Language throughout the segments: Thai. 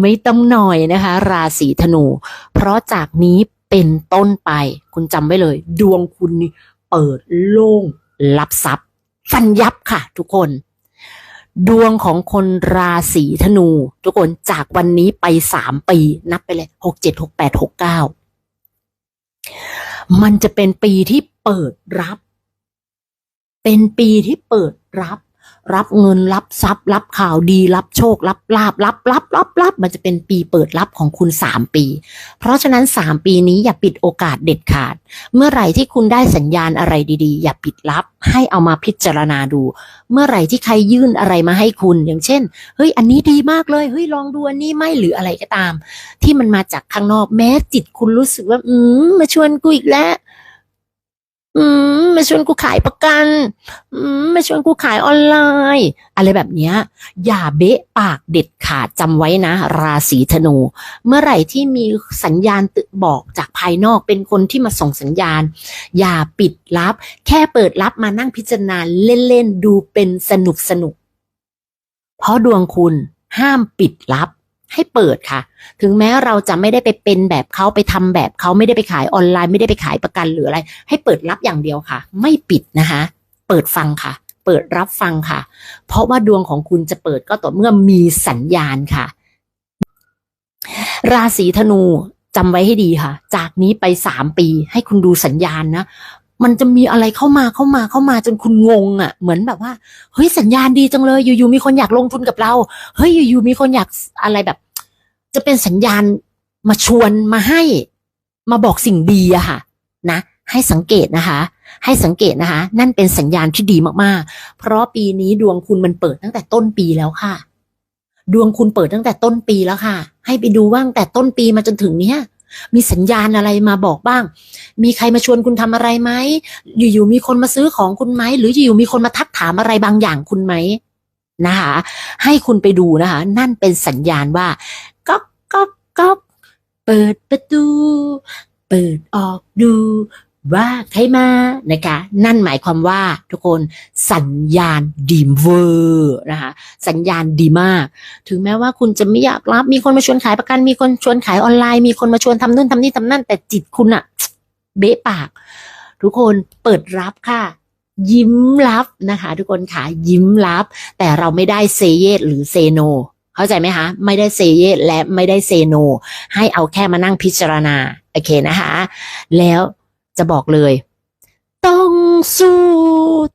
ไม่ต้องหน่อยนะคะ ราศีธนู เพราะจากนี้เป็นต้นไป คุณจำไว้เลย ดวงคุณนี่เปิดโล่งรับทรัพย์ ฟันยับค่ะ ทุกคน ดวงของคนราศีธนู ทุกคนจากวันนี้ไปสามปี นับไปเลยหกเจ็ดหกแปดหกเก้ามันจะเป็นปีที่เปิดรับ เป็นปีที่เปิดรับ รับเงินรับทรัพย์ รับข่าวดี รับโชครับลาบรับรับรับรับมันจะเป็นปีเปิดรับของคุณสามปี เพราะฉะนั้นสามปีนี้อย่าปิดโอกาสเด็ดขาด เมื่อไหร่ที่คุณได้สัญญาณอะไรดีๆ อย่าปิดลับให้เอามาพิจารณาดู เมื่อไหร่ที่ใครยื่นอะไรมาให้คุณ อย่างเช่นเฮ้ยอันนี้ดีมากเลยเฮ้ยลองดูอันนี้ไหมหรืออะไรก็ตาม ที่มันมาจากข้างนอกแม้จิตคุณรู้สึกว่า อืมมาชวนกูอีกแล้ว อืมมาชวนกูขายประกัน อืมมาชวนกูขายออนไลน์ อะไรแบบเนี้ย อย่าเบะปากเด็ดขาดจำไว้นะ ราศีธนู เมื่อไหร่ที่มีสัญญาณตึบอกจากภายนอกเป็นคนที่มาส่งสัญญาณ อย่าปิดลับ แค่เปิดลับมานั่งพิจารณาเล่นๆดูเป็นสนุกสนุกเพราะดวงคุณห้ามปิดลับ ให้เปิดค่ะ ถึงแม้เราจะไม่ได้ไปเป็นแบบเขาไปทำแบบเขาไม่ได้ไปขายออนไลน์ ไม่ได้ไปขายประกันหรืออะไร ให้เปิดรับอย่างเดียวค่ะ ไม่ปิดนะคะ เปิดฟังค่ะ เปิดรับฟังค่ะ เพราะว่าดวงของคุณจะเปิดก็ต่อเมื่อมีสัญญาณค่ะ ราศีธนูจำไว้ให้ดีค่ะ จากนี้ไปสามปีให้คุณดูสัญญาณนะ มันจะมีอะไรเข้ามาเข้ามาเข้ามาจนคุณงงอะ่ะ เหมือนแบบว่าเฮ้ยสัญญาณดีจังเลยอยู่ๆมีคนอยากลงทุนกับเราเฮ้ยอยู่ๆมีคนอยากอะไรแบบ จะเป็นสัญญาณมาชวนมาให้ มาบอกสิ่งดีอะค่ะ นะ ให้สังเกตนะคะ ให้สังเกตนะคะ นั่นเป็นสัญญาณที่ดีมากๆ เพราะปีนี้ดวงคุณมันเปิดตั้งแต่ต้นปีแล้วค่ะ ดวงคุณเปิดตั้งแต่ต้นปีแล้วค่ะ ให้ไปดูว่างแต่ต้นปีมาจนถึงเนี้ย มีสัญญาณอะไรมาบอกบ้าง มีใครมาชวนคุณทำอะไรไหม อยู่ๆมีคนมาซื้อของคุณไหม หรืออยู่ๆมีคนมาทักถามอะไรบางอย่างคุณไหมนะคะให้คุณไปดูนะคะ นั่นเป็นสัญญาณว่าก๊อกก๊อกก๊อกเปิดประตู เปิดออกดู ว่าใครมานะคะ นั่นหมายความว่าทุกคนสัญญาณดีเวอร์นะคะสัญญาณดีมาก ถึงแม้ว่าคุณจะไม่อยากรับ มีคนมาชวนขายประกัน มีคนชวนขายออนไลน์ มีคนมาชวนทำนู่นทำนี่ทำนั่น แต่จิตคุณอะเบะปาก ทุกคนเปิดรับค่ะยิ้มรับนะคะ ทุกคนค่ะยิ้มรับ แต่เราไม่ได้เซเยสหรือเซโนเข้าใจไหมคะ ไม่ได้เซเยสและไม่ได้เซโนให้เอาแค่มานั่งพิจารณา โอเคนะคะ แล้ว จะบอกเลย ต้องสู้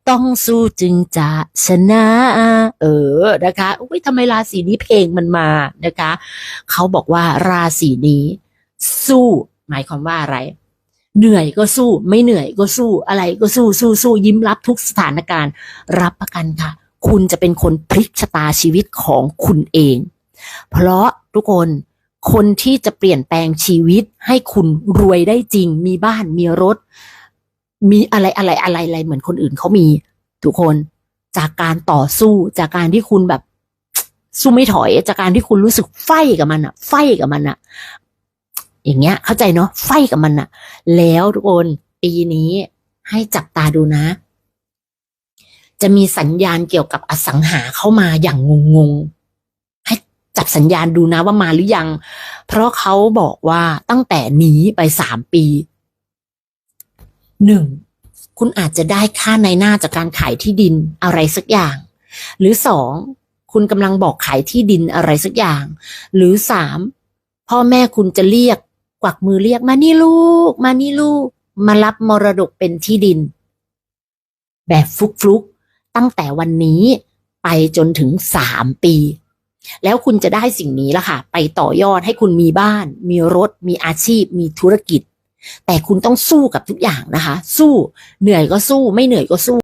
ต้องสู้จึงจะชนะ เออนะคะอุ้ยทำไมราศีนี้เพลงมันมานะคะ เขาบอกว่าราศีนี้ สู้ หมายความว่าอะไร เหนื่อยก็สู้ ไม่เหนื่อยก็สู้อะไรก็สู้สู้สู้ยิ้มรับทุกสถานการณ์ รับประกันค่ะ คุณจะเป็นคนพลิกชะตาชีวิตของคุณเอง เพราะทุกคน คนที่จะเปลี่ยนแปลงชีวิตให้คุณรวยได้จริง มีบ้านมีรถ มีอะไรอะไรอะไรอะไรเหมือนคนอื่นเขามี ทุกคนจากการต่อสู้จากการที่คุณแบบสู้ไม่ถอยจากการที่คุณรู้สึกไฟกับมันอะไฟกับมันอะอย่างเงี้ย เข้าใจเนาะไฟกับมันอะแล้วทุกคนปีนี้ให้จับตาดูนะ จะมีสัญญาณเกี่ยวกับอสังหาเข้ามาอย่างงงๆ บสัญญาณดูนะว่ามาหรือยัง เพราะเขาบอกว่าตั้งแต่หนีไปสามปีหนึ่งคุณอาจจะได้ค่าในหน้าจากการขายที่ดินอะไรสักอย่าง หรือสองคุณกำลังบอกขายที่ดินอะไรสักอย่าง หรือสามพ่อแม่คุณจะเรียกกวักมือเรียกมานี่ลูก มานี่ลูก มารับมรดกเป็นที่ดิน แบบฟุกฟลุกๆตั้งแต่วันนี้ไปจนถึงสามปี แล้วคุณจะได้สิ่งนี้ละค่ะ ไปต่อยอดให้คุณมีบ้าน มีรถ มีอาชีพ มีธุรกิจ แต่คุณต้องสู้กับทุกอย่างนะคะ สู้เหนื่อยก็สู้ไม่เหนื่อยก็สู้